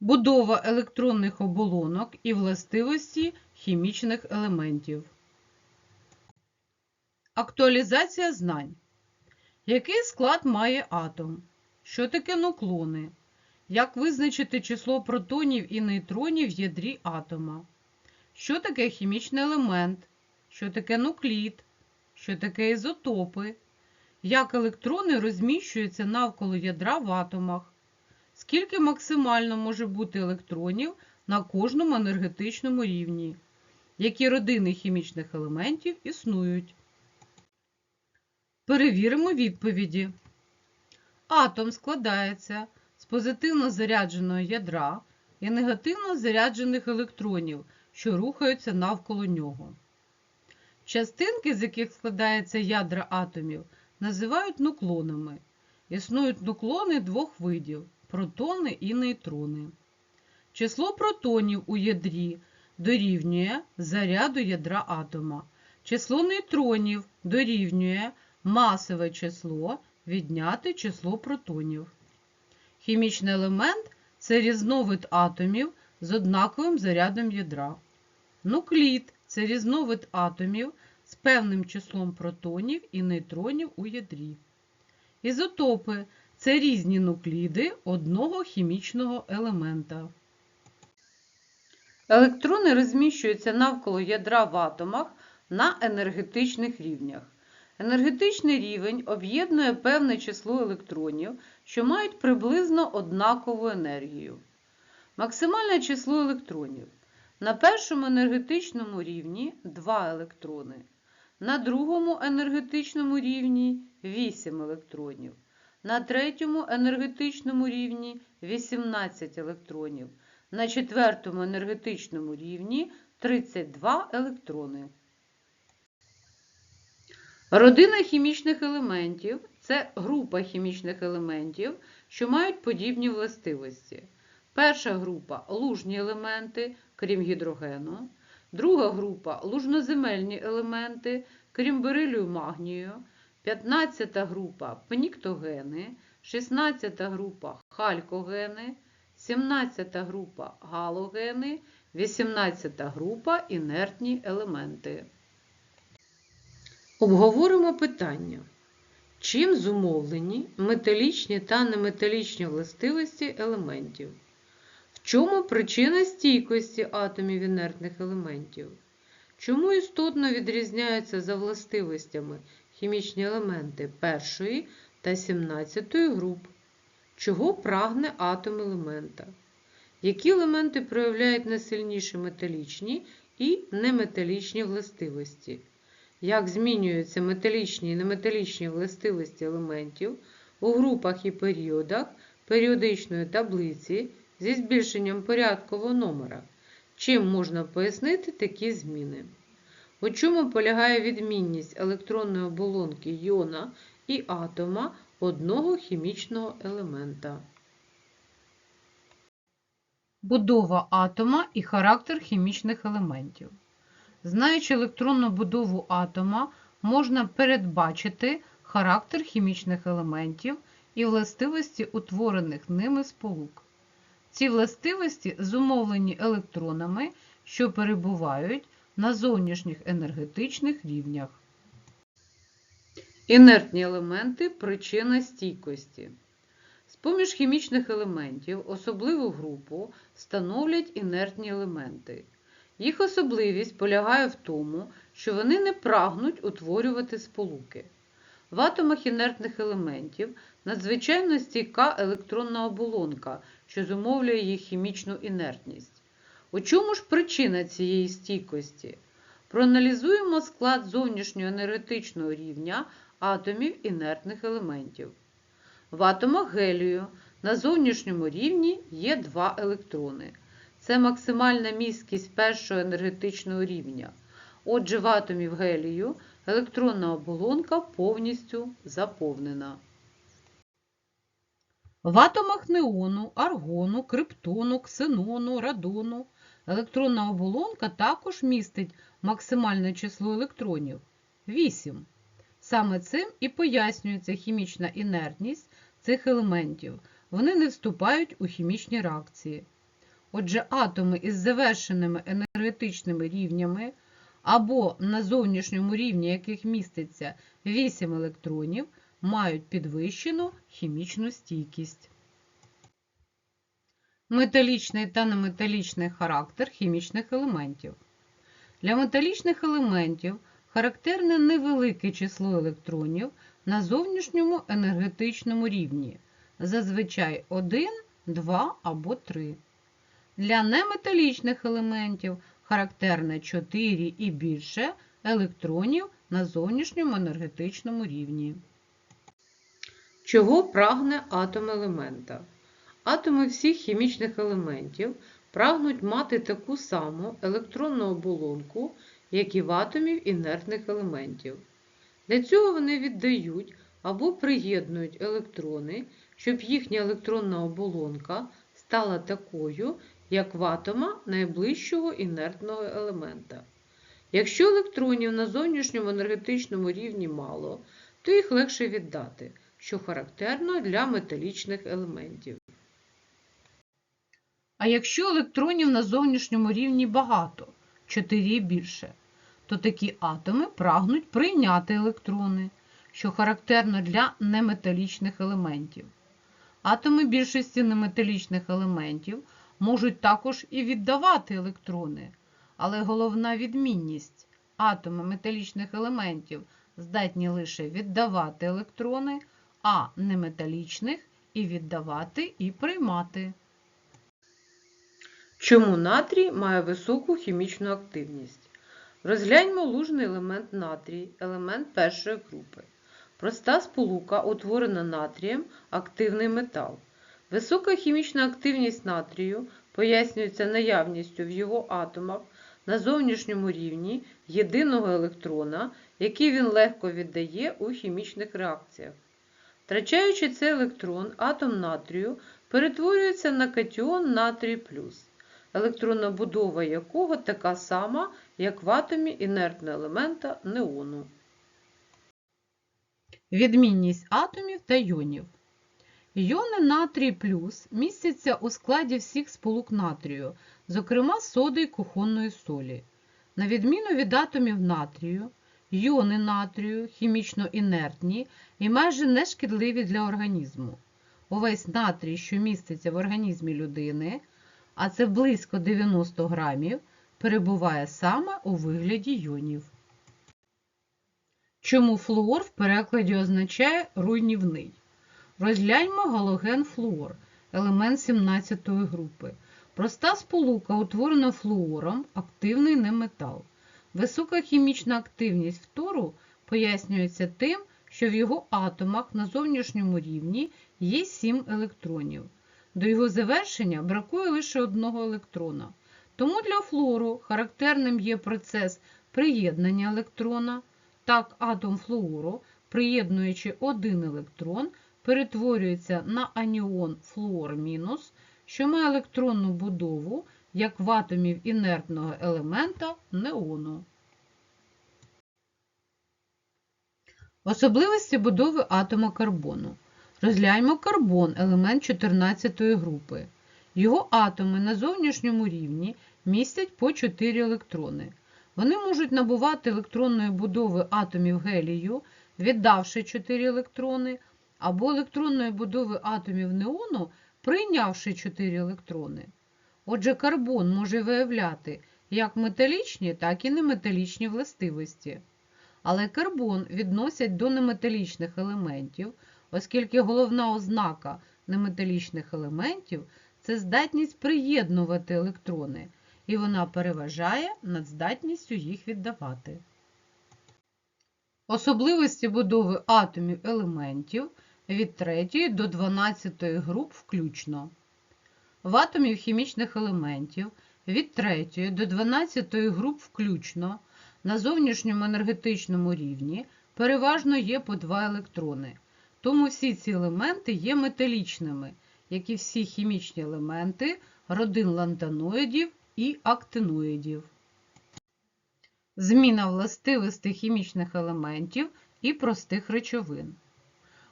Будова електронних оболонок і властивості хімічних елементів. Актуалізація знань. Який склад має атом? Що таке нуклони? Як визначити число протонів і нейтронів в ядрі атома? Що таке хімічний елемент? Що таке нуклід? Що таке ізотопи? Як електрони розміщуються навколо ядра в атомах? Скільки максимально може бути електронів на кожному енергетичному рівні? Які родини хімічних елементів існують? Перевіримо відповіді. Атом складається з позитивно зарядженого ядра і негативно заряджених електронів, що рухаються навколо нього. Частинки, з яких складаються ядра атомів, називають нуклонами. Існують нуклони двох видів протони і нейтрони. Число протонів у ядрі дорівнює заряду ядра атома. Число нейтронів дорівнює масове число відняти число протонів. Хімічний елемент це різновид атомів з однаковим зарядом ядра. Нуклід це різновид атомів з певним числом протонів і нейтронів у ядрі. Ізотопи це різні нукліди одного хімічного елемента. Електрони розміщуються навколо ядра в атомах на енергетичних рівнях. Енергетичний рівень об'єднує певне число електронів, що мають приблизно однакову енергію. Максимальне число електронів. На першому енергетичному рівні 2 електрони, на другому енергетичному рівні 8 електронів, на третьому енергетичному рівні 18 електронів, на четвертому енергетичному рівні 32 електрони. Родина хімічних елементів це група хімічних елементів, що мають подібні властивості. Перша група лужні елементи, крім гідрогену. Друга група лужноземельні елементи, крім берилю і магнію. 15 група пніктогени, 16 група халькогени, 17 група галогени, 18 група інертні елементи. Обговоримо питання. Чим зумовлені металічні та неметалічні властивості елементів? В чому причина стійкості атомів інертних елементів? Чому істотно відрізняються за властивостями хімічні елементи першої та 17 груп? Чого прагне атом елемента? Які елементи проявляють найсильніші металічні і неметалічні властивості? Як змінюються металічні і неметалічні властивості елементів у групах і періодах періодичної таблиці зі збільшенням порядкового номера? Чим можна пояснити такі зміни? У чому полягає відмінність електронної оболонки йона і атома одного хімічного елемента? Будова атома і характер хімічних елементів. Знаючи електронну будову атома, можна передбачити характер хімічних елементів і властивості утворених ними сполук. Ці властивості зумовлені електронами, що перебувають на зовнішніх енергетичних рівнях. Інертні елементи причина стійкості. З-поміж хімічних елементів особливу групу становлять інертні елементи. Їх особливість полягає в тому, що вони не прагнуть утворювати сполуки. В атомах інертних елементів надзвичайно стійка електронна оболонка, що зумовлює їх хімічну інертність. У чому ж причина цієї стійкості? Проаналізуємо склад зовнішнього енергетичного рівня атомів інертних елементів. В атомах гелію на зовнішньому рівні є два електрони. Це максимальна місткість першого енергетичного рівня. Отже, в атомів гелію електронна оболонка повністю заповнена. В атомах неону, аргону, криптону, ксенону, радону електронна оболонка також містить максимальне число електронів 8. Саме цим і пояснюється хімічна інертність цих елементів. Вони не вступають у хімічні реакції. Отже, атоми із завершеними енергетичними рівнями або на зовнішньому рівні яких міститься 8 електронів, мають підвищену хімічну стійкість. Металічний та неметалічний характер хімічних елементів. Для металічних елементів характерне невелике число електронів на зовнішньому енергетичному рівні, зазвичай 1, 2 або 3. Для неметалічних елементів характерне 4 і більше електронів на зовнішньому енергетичному рівні. Чого прагне атом елемента? Атоми всіх хімічних елементів прагнуть мати таку саму електронну оболонку, як і в атомів інертних елементів. Для цього вони віддають або приєднують електрони, щоб їхня електронна оболонка стала такою, як в атома найближчого інертного елемента. Якщо електронів на зовнішньому енергетичному рівні мало, то їх легше віддати, що характерно для металічних елементів. А якщо електронів на зовнішньому рівні багато, 4 і більше, то такі атоми прагнуть прийняти електрони, що характерно для неметалічних елементів. Атоми більшості неметалічних елементів можуть також і віддавати електрони, але головна відмінність атоми металічних елементів здатні лише віддавати електрони, а неметалічних і віддавати і приймати. Чому натрій має високу хімічну активність? Розгляньмо лужний елемент натрій, елемент першої групи. Проста сполука, утворена натрієм, активний метал. Висока хімічна активність натрію пояснюється наявністю в його атомах на зовнішньому рівні єдиного електрона, який він легко віддає у хімічних реакціях. Втрачаючи цей електрон, атом натрію перетворюється на катіон натрій плюс, електронна будова якого така сама, як в атомі інертного елемента неону. Відмінність атомів та йонів. Йони натрій плюс містяться у складі всіх сполук натрію, зокрема соди й кухонної солі. На відміну від атомів натрію, йони натрію хімічно інертні і майже нешкідливі для організму. Увесь натрій, що міститься в організмі людини, а це близько 90 грамів, перебуває саме у вигляді йонів. Чому флуор в перекладі означає руйнівний? Розгляньмо галоген флуор, елемент 17 групи. Проста сполука, утворена флуором, активний неметал. Висока хімічна активність фтору пояснюється тим, що в його атомах на зовнішньому рівні є 7 електронів. До його завершення бракує лише одного електрона. Тому для флуору характерним є процес приєднання електрона. Так, атом флуору, приєднуючи один електрон, перетворюється на аніон флуор мінус, що має електронну будову, як в атомів інертного елемента неону. Особливості будови атома карбону. Розгляньмо карбон, елемент 14 групи. Його атоми на зовнішньому рівні містять по 4 електрони. Вони можуть набувати електронної будови атомів гелію, віддавши 4 електрони, або електронної будови атомів неону, прийнявши 4 електрони. Отже, карбон може виявляти як металічні, так і неметалічні властивості. Але карбон відносять до неметалічних елементів, оскільки головна ознака неметалічних елементів це здатність приєднувати електрони, і вона переважає над здатністю їх віддавати. Особливості будови атомів елементів від 3 до 12 груп включно. В атомів хімічних елементів від 3 до 12 груп включно на зовнішньому енергетичному рівні переважно є по два електрони. Тому всі ці елементи є металічними, як і всі хімічні елементи родин лантаноїдів і актиноїдів. Зміна властивостей хімічних елементів і простих речовин.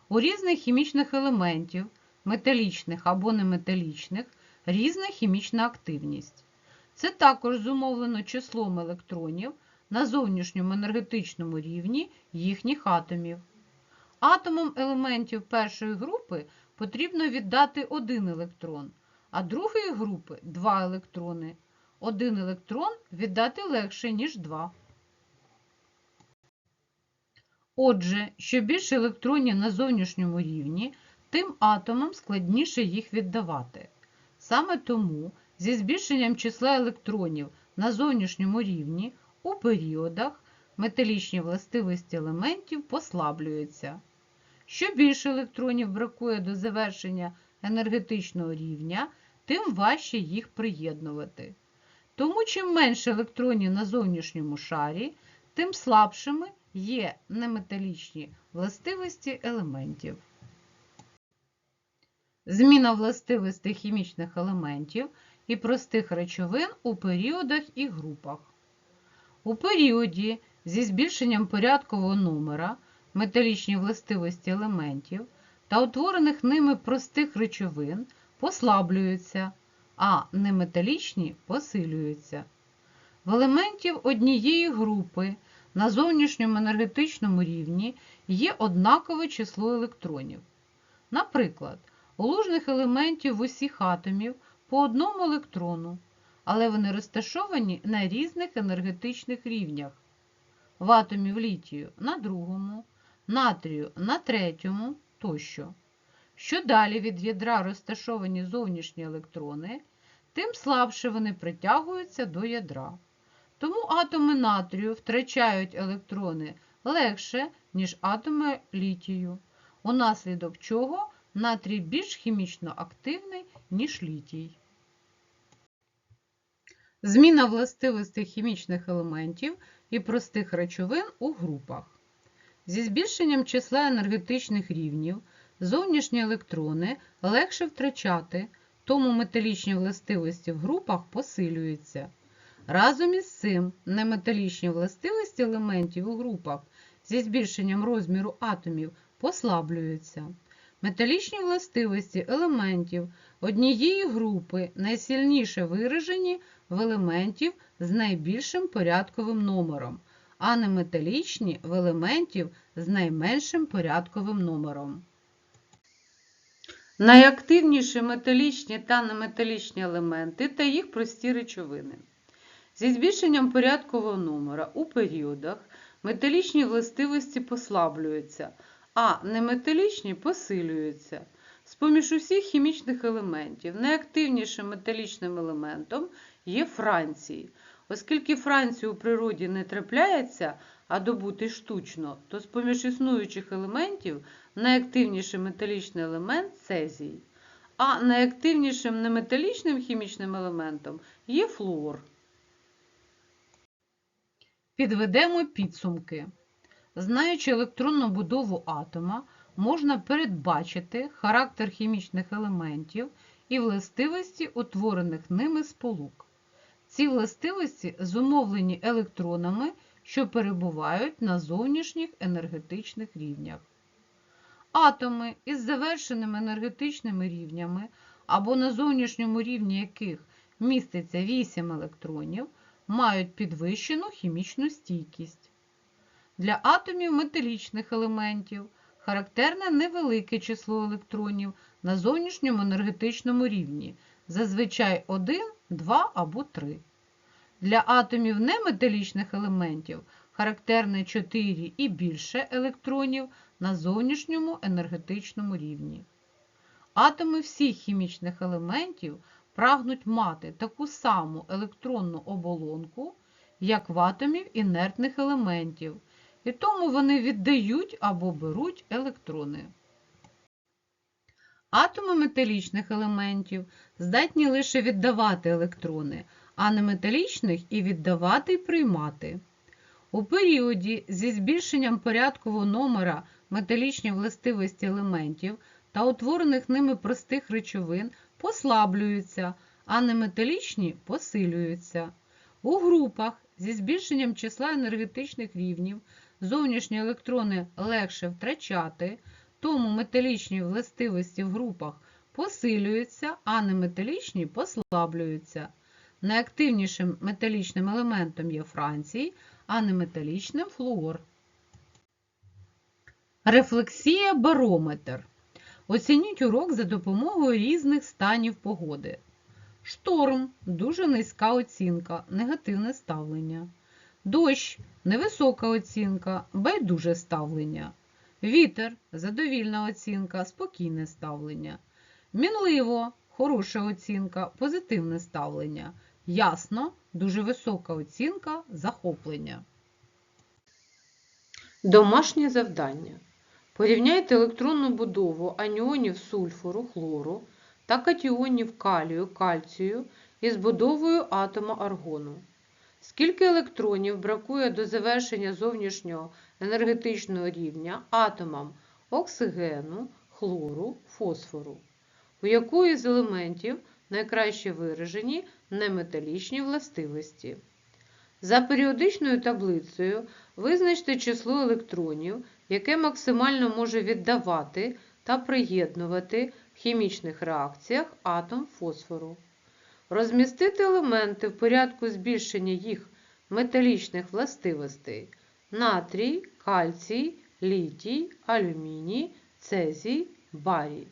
У різних хімічних елементів, металічних або неметалічних, різна хімічна активність. Це також зумовлено числом електронів на зовнішньому енергетичному рівні їхніх атомів. Атомам елементів першої групи потрібно віддати один електрон, а другої групи два електрони. Один електрон віддати легше, ніж два. Отже, що більше електронів на зовнішньому рівні, тим атомам складніше їх віддавати. Саме тому зі збільшенням числа електронів на зовнішньому рівні у періодах металічні властивості елементів послаблюються. Що більше електронів бракує до завершення енергетичного рівня, тим важче їх приєднувати. Тому чим менше електронів на зовнішньому шарі, тим слабшими є неметалічні властивості елементів. Зміна властивостей хімічних елементів і простих речовин у періодах і групах. У періоді зі збільшенням порядкового номера металічні властивості елементів та утворених ними простих речовин послаблюються, а неметалічні посилюються. В елементів однієї групи на зовнішньому енергетичному рівні є однакове число електронів. Наприклад, у лужних елементів усіх атомів по одному електрону, але вони розташовані на різних енергетичних рівнях. В атомів літію на другому, натрію на третьому тощо. Що далі від ядра розташовані зовнішні електрони, тим слабше вони притягуються до ядра. Тому атоми натрію втрачають електрони легше, ніж атоми літію, унаслідок чого натрій більш хімічно активний, ніж літій. Зміна властивостей хімічних елементів і простих речовин у групах. Зі збільшенням числа енергетичних рівнів зовнішні електрони легше втрачати, тому металічні властивості в групах посилюються. Разом із цим неметалічні властивості елементів у групах зі збільшенням розміру атомів послаблюються. Металічні властивості елементів однієї групи найсильніше виражені в елементів з найбільшим порядковим номером, а неметалічні в елементів з найменшим порядковим номером. Найактивніші металічні та неметалічні елементи та їх прості речовини. Зі збільшенням порядкового номера у періодах металічні властивості послаблюються, а неметалічні посилюються. З-поміж усіх хімічних елементів найактивнішим металічним елементом є Францій. Оскільки Францію у природі не трапляється, а добути штучно, то з-поміж існуючих елементів найактивніший металічний елемент цезій. А найактивнішим неметалічним хімічним елементом є флуор. Підведемо підсумки. Знаючи електронну будову атома, можна передбачити характер хімічних елементів і властивості утворених ними сполук. Ці властивості зумовлені електронами, що перебувають на зовнішніх енергетичних рівнях. Атоми із завершеними енергетичними рівнями або на зовнішньому рівні яких міститься 8 електронів, мають підвищену хімічну стійкість. Для атомів металічних елементів характерне невелике число електронів на зовнішньому енергетичному рівні, зазвичай 1, 2 або 3. Для атомів неметалічних елементів характерне 4 і більше електронів на зовнішньому енергетичному рівні. Атоми всіх хімічних елементів прагнуть мати таку саму електронну оболонку, як в атомів інертних елементів, і тому вони віддають або беруть електрони. Атоми металічних елементів здатні лише віддавати електрони, а не металічних і віддавати і приймати. У періоді зі збільшенням порядкового номера металічні властивості елементів та утворених ними простих речовин послаблюються, а неметалічні посилюються. У групах зі збільшенням числа енергетичних рівнів зовнішні електрони легше втрачати, тому металічні властивості в групах посилюються, а неметалічні послаблюються. Найактивнішим металічним елементом є Францій, а неметалічним флуор. Рефлексія барометр. Оцініть урок за допомогою різних станів погоди. Шторм дуже низька оцінка, негативне ставлення. Дощ невисока оцінка, байдуже ставлення. Вітер задовільна оцінка, спокійне ставлення. Мінливо хороша оцінка, позитивне ставлення. Ясно дуже висока оцінка, захоплення. Домашнє завдання. Порівняйте електронну будову аніонів сульфуру, хлору та катіонів калію, кальцію із будовою атома аргону. Скільки електронів бракує до завершення зовнішнього енергетичного рівня атомам оксигену, хлору, фосфору? У якої з елементів найкраще виражені неметалічні властивості? За періодичною таблицею визначте число електронів, яке максимально може віддавати та приєднувати в хімічних реакціях атом фосфору. Розмістити елементи в порядку збільшення їх металічних властивостей натрій, кальцій, літій, алюміній, цезій, барій.